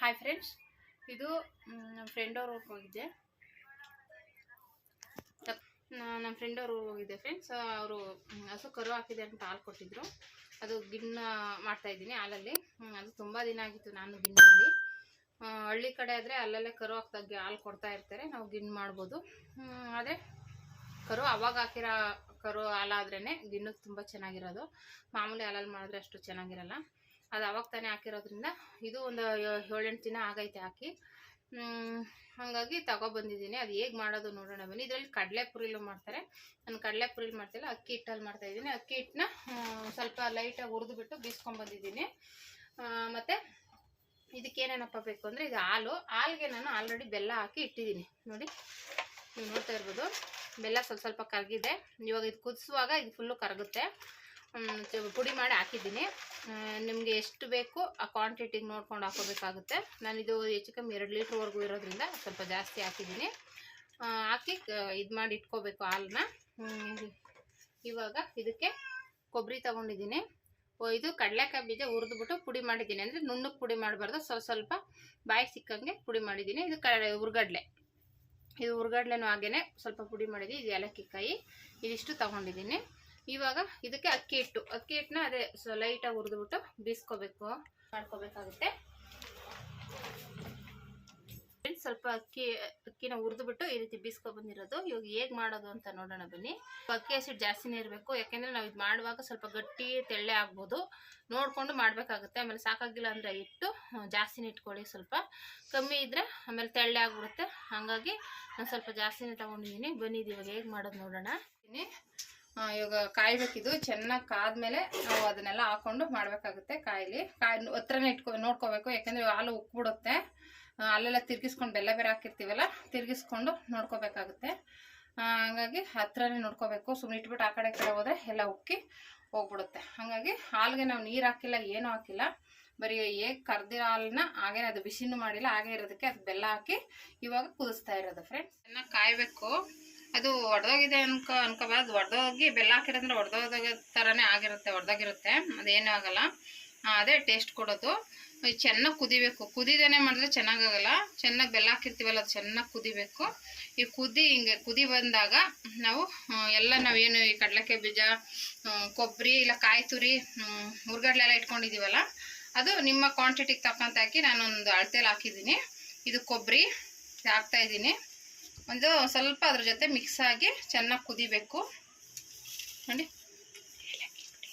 Hi friends ಇದು ನಮ್ಮ friend ಅವ್ರ ಹೋಗಿದ್ದೆ. ನಮ್ಮ ಫ್ರೆಂಡ್ ಅವರು ಹೋಗಿದ್ದೆ ಫ್ರೆಂಡ್ಸ್ ಅವರು ಹಸು ಕರು ಹಾಕಿದೆ ಅಂತ ಹಾಲು ಕೊಟ್ಟಿದ್ರು. ಅದು ಗಿಣ್ಣ ಮಾಡ್ತಾ ಇದ್ದೀನಿ ಹಾಲಲ್ಲಿ. ಅದು ತುಂಬ ದಿನ ಆಗಿತ್ತು ನಾನು ಗಿಣ್ಣ ಮಾಡಿ. ಹಳ್ಳಿ ಕಡೆ ಆದರೆ ಅಲ್ಲಲ್ಲೇ ಕರು ಹಾಕ್ದಾಗ ಹಾಲು ಕೊಡ್ತಾ ಇರ್ತಾರೆ, ನಾವು ಗಿಣ್ಣು ಮಾಡ್ಬೋದು. ಆದರೆ ಕರು ಅವಾಗ ಹಾಕಿರೋ ಕರು ಹಾಲಾದ್ರೇ ಗಿಣ್ಣಕ್ಕೆ ತುಂಬ ಚೆನ್ನಾಗಿರೋದು. ಮಾಮೂಲಿ ಹಾಲಲ್ಲಿ ಮಾಡಿದ್ರೆ ಅಷ್ಟು ಚೆನ್ನಾಗಿರಲ್ಲ. ಅದು ಅವಾಗ ತಾನೇ ಹಾಕಿರೋದ್ರಿಂದ ಇದು ಒಂದು ಏಳೆಂಟು ದಿನ ಆಗೈತೆ ಹಾಕಿ. ಹಾಗಾಗಿ ತಗೊಬಂದಿದ್ದೀನಿ ಅದು ಹೇಗೆ ಮಾಡೋದು ನೋಡೋಣ ಬನ್ನಿ. ಇದರಲ್ಲಿ ಕಡಲೆಪುರಿಲು ಮಾಡ್ತಾರೆ. ನಾನು ಕಡಲೆಪುರಿಲಿ ಮಾಡ್ತಿಲ್ಲ, ಅಕ್ಕಿ ಹಿಟ್ಟಲ್ಲಿ ಮಾಡ್ತಾ ಇದ್ದೀನಿ. ಅಕ್ಕಿ ಹಿಟ್ಟನ್ನ ಸ್ವಲ್ಪ ಲೈಟಾಗಿ ಹುರಿದುಬಿಟ್ಟು ಬೀಸ್ಕೊಂಬಂದಿದ್ದೀನಿ ಮತ್ತು ಇದಕ್ಕೆ ಏನೇನಪ್ಪ ಬೇಕು ಅಂದರೆ ಇದು ಹಾಲು. ಹಾಲಿಗೆ ನಾನು ಆಲ್ರೆಡಿ ಬೆಲ್ಲ ಹಾಕಿ ಇಟ್ಟಿದ್ದೀನಿ. ನೋಡಿ, ನೀವು ನೋಡ್ತಾ ಇರ್ಬೋದು. ಬೆಲ್ಲ ಸ್ವಲ್ಪ ಸ್ವಲ್ಪ ಕರಗಿದೆ. ಇವಾಗ ಇದು ಕುದಿಸುವಾಗ ಇದು ಫುಲ್ಲು ಕರಗುತ್ತೆ. ಪುಡಿ ಮಾಡಿ ಹಾಕಿದ್ದೀನಿ. ನಿಮಗೆ ಎಷ್ಟು ಬೇಕು ಆ ಕ್ವಾಂಟಿಟಿಗೆ ನೋಡ್ಕೊಂಡು ಹಾಕೋಬೇಕಾಗುತ್ತೆ. ನಾನಿದು ಹೆಚ್ಚು ಕಮ್ಮಿ ಎರಡು ಲೀಟ್ರ್ವರೆಗೂ ಇರೋದ್ರಿಂದ ಸ್ವಲ್ಪ ಜಾಸ್ತಿ ಹಾಕಿದ್ದೀನಿ. ಹಾಕಿ ಇದು ಮಾಡಿ ಇಟ್ಕೋಬೇಕು ಹಾಲನ್ನ. ಇವಾಗ ಇದಕ್ಕೆ ಕೊಬ್ಬರಿ ತೊಗೊಂಡಿದ್ದೀನಿ. ಇದು ಕಡಲೆಕಾಯಿ ಬೀಜ ಹುರಿದ್ಬಿಟ್ಟು ಪುಡಿ ಮಾಡಿದ್ದೀನಿ. ಅಂದರೆ ನುಣ್ಣಗೆ ಪುಡಿ ಮಾಡಬಾರ್ದು. ಸ್ವಲ್ಪ ಸ್ವಲ್ಪ ಬಾಯಿ ಸಿಕ್ಕಂಗೆ ಪುಡಿ ಮಾಡಿದ್ದೀನಿ. ಇದು ಕ ಇದು ಹುರ್ಗಡ್ಲೆನೂ ಹಾಗೇ ಸ್ವಲ್ಪ ಪುಡಿ ಮಾಡಿದ್ದೀನಿ. ಇದು ಏಲಕ್ಕಿ ಕಾಯಿ. ಇದಿಷ್ಟು ತಗೊಂಡಿದ್ದೀನಿ. ಇವಾಗ ಇದಕ್ಕೆ ಅಕ್ಕಿ ಹಿಟ್ಟು. ಅಕ್ಕಿ ಹಿಟ್ಟನ್ನ ಅದೇ ಸೊ ಲೈಟಾಗಿ ಹುರಿದ್ಬಿಟ್ಟು ಬೀಸ್ಕೋಬೇಕು ಮಾಡ್ಕೋಬೇಕಾಗುತ್ತೆ. ಸ್ವಲ್ಪ ಅಕ್ಕಿ, ಅಕ್ಕಿನ ಹುರಿದ್ಬಿಟ್ಟು ಈ ರೀತಿ ಬೀಸ್ಕೊ ಬಂದಿರೋದು. ಇವಾಗ ಹೇಗೆ ಮಾಡೋದು ಅಂತ ನೋಡೋಣ ಬನ್ನಿ. ಅಕ್ಕಿ ಹಸಿಟ್ಟು ಜಾಸ್ತಿನೇ ಇರಬೇಕು. ಯಾಕೆಂದರೆ ನಾವು ಇದು ಮಾಡುವಾಗ ಸ್ವಲ್ಪ ಗಟ್ಟಿ ತೆಳ್ಳೆ ಆಗ್ಬೋದು. ನೋಡಿಕೊಂಡು ಮಾಡಬೇಕಾಗುತ್ತೆ. ಆಮೇಲೆ ಸಾಕಾಗಿಲ್ಲ ಅಂದರೆ ಇಟ್ಟು ಜಾಸ್ತಿನೇ ಇಟ್ಕೊಳ್ಳಿ ಸ್ವಲ್ಪ. ಕಮ್ಮಿ ಇದ್ದರೆ ಆಮೇಲೆ ತೆಳ್ಳೆ ಆಗಿಬಿಡುತ್ತೆ. ಹಾಗಾಗಿ ನಾನು ಸ್ವಲ್ಪ ಜಾಸ್ತಿನೇ ತೊಗೊಂಡಿದ್ದೀನಿ ಬನ್ನಿ ಇವಾಗ ಹೇಗೆ ಮಾಡೋದು ನೋಡೋಣ. ಇವಾಗ ಕಾಯ್ಬೇಕಿದು. ಚೆನ್ನಾಗಿ ಕಾದ್ಮೇಲೆ ನಾವು ಅದನ್ನೆಲ್ಲ ಹಾಕೊಂಡು ಮಾಡಬೇಕಾಗುತ್ತೆ ಕಾಯಿಲಿ. ಕಾಯಿ ಹತ್ರನೇ ಇಟ್ಕೊ, ನೋಡ್ಕೋಬೇಕು. ಯಾಕಂದರೆ ಹಾಲು ಉಕ್ಬಿಡುತ್ತೆ. ಅಲ್ಲೆಲ್ಲ ತಿರ್ಗಿಸ್ಕೊಂಡು ಬೆಲ್ಲ ಬೇರೆ ಹಾಕಿರ್ತೀವಲ್ಲ, ತಿರ್ಗಿಸ್ಕೊಂಡು ನೋಡ್ಕೋಬೇಕಾಗುತ್ತೆ. ಹಂಗಾಗಿ ಹತ್ರನೇ ನೋಡ್ಕೋಬೇಕು. ಸುಮ್ಮನೆ ಇಟ್ಬಿಟ್ಟು ಆ ಕಡೆ ಕಡೆ ಹೋದರೆ ಎಲ್ಲ ಉಕ್ಕಿ ಹೋಗ್ಬಿಡುತ್ತೆ. ಹಾಗಾಗಿ ಹಾಲಿಗೆ ನಾವು ನೀರು ಹಾಕಿಲ್ಲ, ಏನೂ ಹಾಕಿಲ್ಲ. ಬರೀ ಹೇಗೆ ಕರ್ದಿರೋ ಹಾಲನ್ನ ಹಾಗೇನೆ ಅದು ಬಿಸಿನೂ ಮಾಡಿಲ್ಲ, ಹಾಗೆ ಇರೋದಕ್ಕೆ ಅದು ಬೆಲ್ಲ ಹಾಕಿ ಇವಾಗ ಕುದಿಸ್ತಾ ಇರೋದು ಫ್ರೆಂಡ್ಸ್ ಚೆನ್ನಾಗಿ ಕಾಯಬೇಕು. ಅದು ಒಡೆದೋಗಿದೆ ಅನ್ಕೊ ಅನ್ಕೋಬಾರ್ದು ಒಡೆದೋಗಿ ಬೆಲ್ಲ ಹಾಕಿರೋದ್ರೆ ಒಡೆದೋದ ಥರನೇ ಆಗಿರುತ್ತೆ, ಒಡೆದೋಗಿರುತ್ತೆ. ಅದೇನೂ ಆಗಲ್ಲ. ಅದೇ ಟೇಸ್ಟ್ ಕೊಡೋದು. ಚೆನ್ನಾಗಿ ಕುದಿಬೇಕು. ಕುದಿದೇನೆ ಮಾಡಿದ್ರೆ ಚೆನ್ನಾಗಾಗಲ್ಲ. ಚೆನ್ನಾಗಿ ಬೆಲ್ಲ ಹಾಕಿರ್ತೀವಲ್ಲ, ಅದು ಚೆನ್ನಾಗಿ ಕುದಿಬೇಕು. ಈ ಕುದಿ ಹಿಂಗೆ, ಕುದಿ ಬಂದಾಗ ನಾವು ಎಲ್ಲ ನಾವೇನು ಈ ಕಡಲೆಕಾಯಿ ಬೀಜ ಕೊಬ್ಬರಿ ಇಲ್ಲ ಕಾಯಿ ತುರಿ ಹುರ್ಗಡ್ಲೆ ಎಲ್ಲ ಇಟ್ಕೊಂಡಿದ್ದೀವಲ್ಲ ಅದು ನಿಮ್ಮ ಕ್ವಾಂಟಿಟಿಗೆ ತಕ್ಕಂತ ಹಾಕಿ ನಾನೊಂದು ಅಳತೆಲಿ ಹಾಕಿದ್ದೀನಿ. ಇದು ಕೊಬ್ಬರಿ ಹಾಕ್ತಾ ಇದ್ದೀನಿ. ಒಂದು ಸ್ವಲ್ಪ ಅದ್ರ ಜೊತೆ ಮಿಕ್ಸ್ ಆಗಿ ಚೆನ್ನಾಗಿ ಕುದಿಬೇಕು. ನೋಡಿ.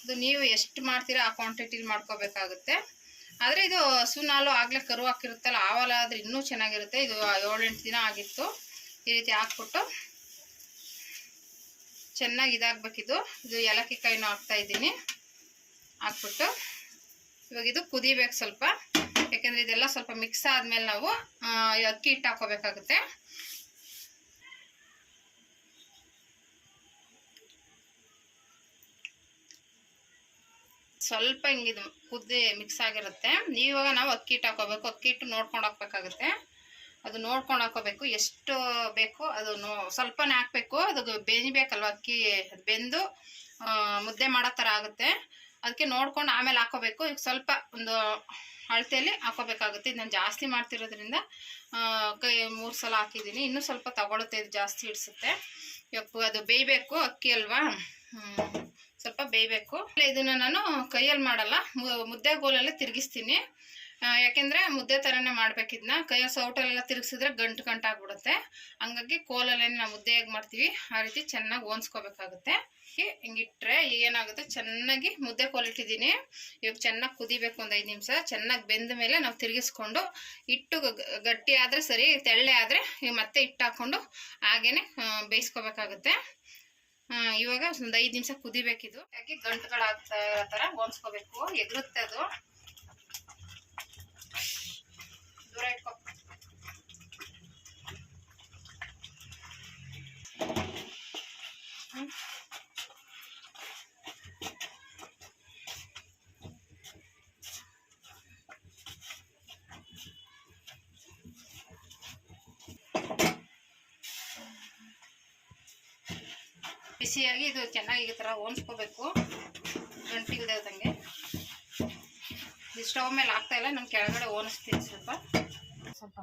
ಇದು ನೀವು ಎಷ್ಟು ಮಾಡ್ತೀರಾ ಆ ಕ್ವಾಂಟಿಟಿಲಿ ಮಾಡ್ಕೋಬೇಕಾಗುತ್ತೆ. ಆದರೆ ಇದು ಸುನಾಲು ಆಗಲೇ ಕರು ಹಾಕಿರುತ್ತಲ್ಲ ಆವಲ ಹಾಲು ಆದರೆ ಇನ್ನೂ ಚೆನ್ನಾಗಿರುತ್ತೆ. ಇದು ಏಳೆಂಟು ದಿನ ಆಗಿತ್ತು. ಈ ರೀತಿ ಹಾಕ್ಬಿಟ್ಟು ಚೆನ್ನಾಗಿ ಇದಾಗಬೇಕಿದು ಇದು. ಏಲಕ್ಕಿ ಕಾಯಿನೂ ಹಾಕ್ತಾ ಇದ್ದೀನಿ. ಹಾಕ್ಬಿಟ್ಟು ಇವಾಗ ಇದು ಕುದಿಬೇಕು ಸ್ವಲ್ಪ. ಯಾಕೆಂದರೆ ಇದೆಲ್ಲ ಸ್ವಲ್ಪ ಮಿಕ್ಸ್ ಆದಮೇಲೆ ನಾವು ಅಕ್ಕಿ ಹಿಟ್ಟು ಹಾಕೋಬೇಕಾಗುತ್ತೆ. ಸ್ವಲ್ಪ ಹಿಂಗಿದು ಕುದ್ದಿ ಮಿಕ್ಸ್ ಆಗಿರುತ್ತೆ. ಇವಾಗ ನಾವು ಅಕ್ಕಿ ಹಿಟ್ಟು ಹಾಕೋಬೇಕು. ಅಕ್ಕಿ ಹಿಟ್ಟು ನೋಡ್ಕೊಂಡು ಹಾಕ್ಬೇಕಾಗುತ್ತೆ. ಅದು ನೋಡ್ಕೊಂಡು ಹಾಕೋಬೇಕು. ಎಷ್ಟು ಬೇಕು ಅದು ನೋ ಸ್ವಲ್ಪನೇ ಹಾಕಬೇಕು. ಅದು ಬೇಯಬೇಕಲ್ವ ಅಕ್ಕಿ? ಬೆಂದು ಮುದ್ದೆ ಮಾಡೋ ಥರ ಆಗುತ್ತೆ. ಅದಕ್ಕೆ ನೋಡ್ಕೊಂಡು ಆಮೇಲೆ ಹಾಕೋಬೇಕು. ಈಗ ಸ್ವಲ್ಪ ಒಂದು ಅಳತೆಯಲ್ಲಿ ಹಾಕೋಬೇಕಾಗುತ್ತೆ. ನಾನು ಜಾಸ್ತಿ ಮಾಡ್ತಿರೋದ್ರಿಂದ ಕೈ ಮೂರು ಸಲ ಹಾಕಿದ್ದೀನಿ. ಇನ್ನೂ ಸ್ವಲ್ಪ ತಗೊಳುತ್ತೆ. ಇದು ಜಾಸ್ತಿ ಹಿಡಿಸುತ್ತೆ. ಅದು ಬೇಯಬೇಕು. ಅಕ್ಕಿ ಅಲ್ವಾ. ಸ್ವಲ್ಪ ಬೇಯಬೇಕು. ಇದನ್ನ ನಾನು ಕೈಯಲ್ಲಿ ಮಾಡಲ್ಲ ಮುದ್ದೆ ಗೋಲಲ್ಲೇ ತಿರುಗಿಸ್ತೀನಿ. ಯಾಕೆಂದ್ರೆ ಮುದ್ದೆ ಥರನೇ ಮಾಡ್ಬೇಕಿದ್ನ ಕೈಯ ಸೌಟಲ್ಲೆಲ್ಲ ತಿರುಗಿಸಿದ್ರೆ ಗಂಟು ಗಂಟು ಆಗ್ಬಿಡುತ್ತೆ ಹಂಗಾಗಿ ಕೋಲಲ್ಲೇ ನಾವು ಮುದ್ದೆ ಹೇಗೆ ಮಾಡ್ತೀವಿ, ಆ ರೀತಿ ಚೆನ್ನಾಗಿ ಓನ್ಸ್ಕೋಬೇಕಾಗುತ್ತೆ ಹಿಂಗಿಟ್ರೆ ಏನಾಗುತ್ತೆ, ಚೆನ್ನಾಗಿ ಮುದ್ದೆ ಕೋಲಿಟ್ಟಿದ್ದೀನಿ ಇವಾಗ ಚೆನ್ನಾಗಿ ಕುದಿಬೇಕು ಒಂದು ಐದು ನಿಮಿಷ. ಚೆನ್ನಾಗಿ ಬೆಂದ ಮೇಲೆ ನಾವು ತಿರುಗಿಸ್ಕೊಂಡು, ಹಿಟ್ಟು ಗಟ್ಟಿ ಆದರೆ ಸರಿ, ತೆಳ್ಳೆ ಆದರೆ ಮತ್ತೆ ಹಿಟ್ಟು ಹಾಕ್ಕೊಂಡು ಹಾಗೇನೆ ಬೇಯಿಸ್ಕೋಬೇಕಾಗುತ್ತೆ. ಇವಾಗ ಒಂದು ಐದು ನಿಮಿಷ ಕುದಿಬೇಕಿದು. ಯಾಕೆ ಗಂಟುಗಳಾಗ್ತಾ ಇರೋ ಥರ ಹೊಂದ್ಸ್ಕೋಬೇಕು. ಎಗರುತ್ತೆ ಅದು ಬಿಸಿಯಾಗಿ ಇದು ಚೆನ್ನಾಗಿ ಈ ಥರ ಹೊಂದ್ಸ್ಕೋಬೇಕು ಗಂಟಿಲ್ದೇ ಹೋದಂಗೆ. ಇದು ಸ್ಟವ್ ಮೇಲೆ ಆಗ್ತಾಯಿಲ್ಲ ನಾನು ಕೆಳಗಡೆ ಓನಿಸ್ತೀನಿ ಸ್ವಲ್ಪ. ಸ್ವಲ್ಪ.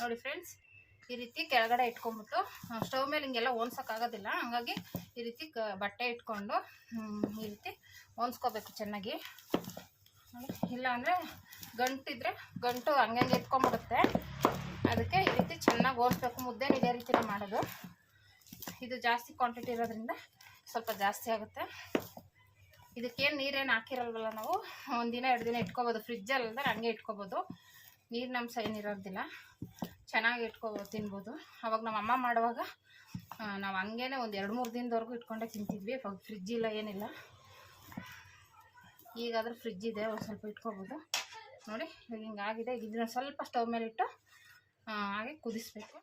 ನೋಡಿ ಫ್ರೆಂಡ್ಸ್ ಈ ರೀತಿ ಕೆಳಗಡೆ ಇಟ್ಕೊಂಡ್ಬಿಟ್ಟು ಸ್ಟವ್ ಮೇಲೆ ಹಿಂಗೆಲ್ಲ ಓನ್ಸೋಕ್ಕಾಗೋದಿಲ್ಲ ಹಂಗಾಗಿ ಈ ರೀತಿ ಕ, ಬಟ್ಟೆ ಇಟ್ಕೊಂಡು ಈ ರೀತಿ ಓನ್ಸ್ಕೋಬೇಕು ಚೆನ್ನಾಗಿ. ಇಲ್ಲ ಅಂದರೆ ಗಂಟಿದ್ರೆ ಗಂಟು ಹಂಗೆ ಎತ್ಕೊಂಡ್ಬಿಡುತ್ತೆ. ಅದಕ್ಕೆ ಈ ರೀತಿ ಚೆನ್ನಾಗಿ ಓಡಿಸ್ಬೇಕು ಮುದ್ದೆ ಇದೇ ರೀತಿನೇ ಮಾಡೋದು. ಇದು ಜಾಸ್ತಿ ಕ್ವಾಂಟಿಟಿ ಇರೋದ್ರಿಂದ ಸ್ವಲ್ಪ ಜಾಸ್ತಿ ಆಗುತ್ತೆ. ಇದಕ್ಕೇನು ನೀರೇನು ಹಾಕಿರಲ್ವಲ್ಲ ನಾವು? ಒಂದಿನ, ಎರಡು ದಿನ ಇಟ್ಕೋಬೋದು. ಫ್ರಿಜ್ಜಲ್ಲಿ ಅಲ್ಲದೆ ಹಂಗೆ ಇಟ್ಕೋಬೋದು. ನೀರಿನ ಅಂಶ ಇರೋದಿಲ್ಲ. ಚೆನ್ನಾಗಿ ಇಟ್ಕೋಬೋದು, ತಿನ್ಬೋದು. ಅವಾಗ ನಮ್ಮ ಅಮ್ಮ ಮಾಡುವಾಗ ನಾವು ಹಂಗೇನೆ ಒಂದು ಎರಡು ಮೂರು ದಿನದವರೆಗೂ ಇಟ್ಕೊಂಡೆ ತಿಂತಿದ್ವಿ. ಅವಾಗ ಫ್ರಿಜ್ ಇಲ್ಲ, ಏನಿಲ್ಲ. ಈಗಾದರೂ ಫ್ರಿಜ್ ಇದೆ, ಒಂದು ಸ್ವಲ್ಪ ಇಟ್ಕೋಬೋದು. ನೋಡಿ, ಇವಾಗ ಹಿಂಗಾಗಿದೆ ಈಗ ಇದನ್ನ ಸ್ವಲ್ಪ ಸ್ಟವ್ ಮೇಲೆ ಇಟ್ಟು ಹಾಗೆ ಕುದಿಸ್ಬೇಕು.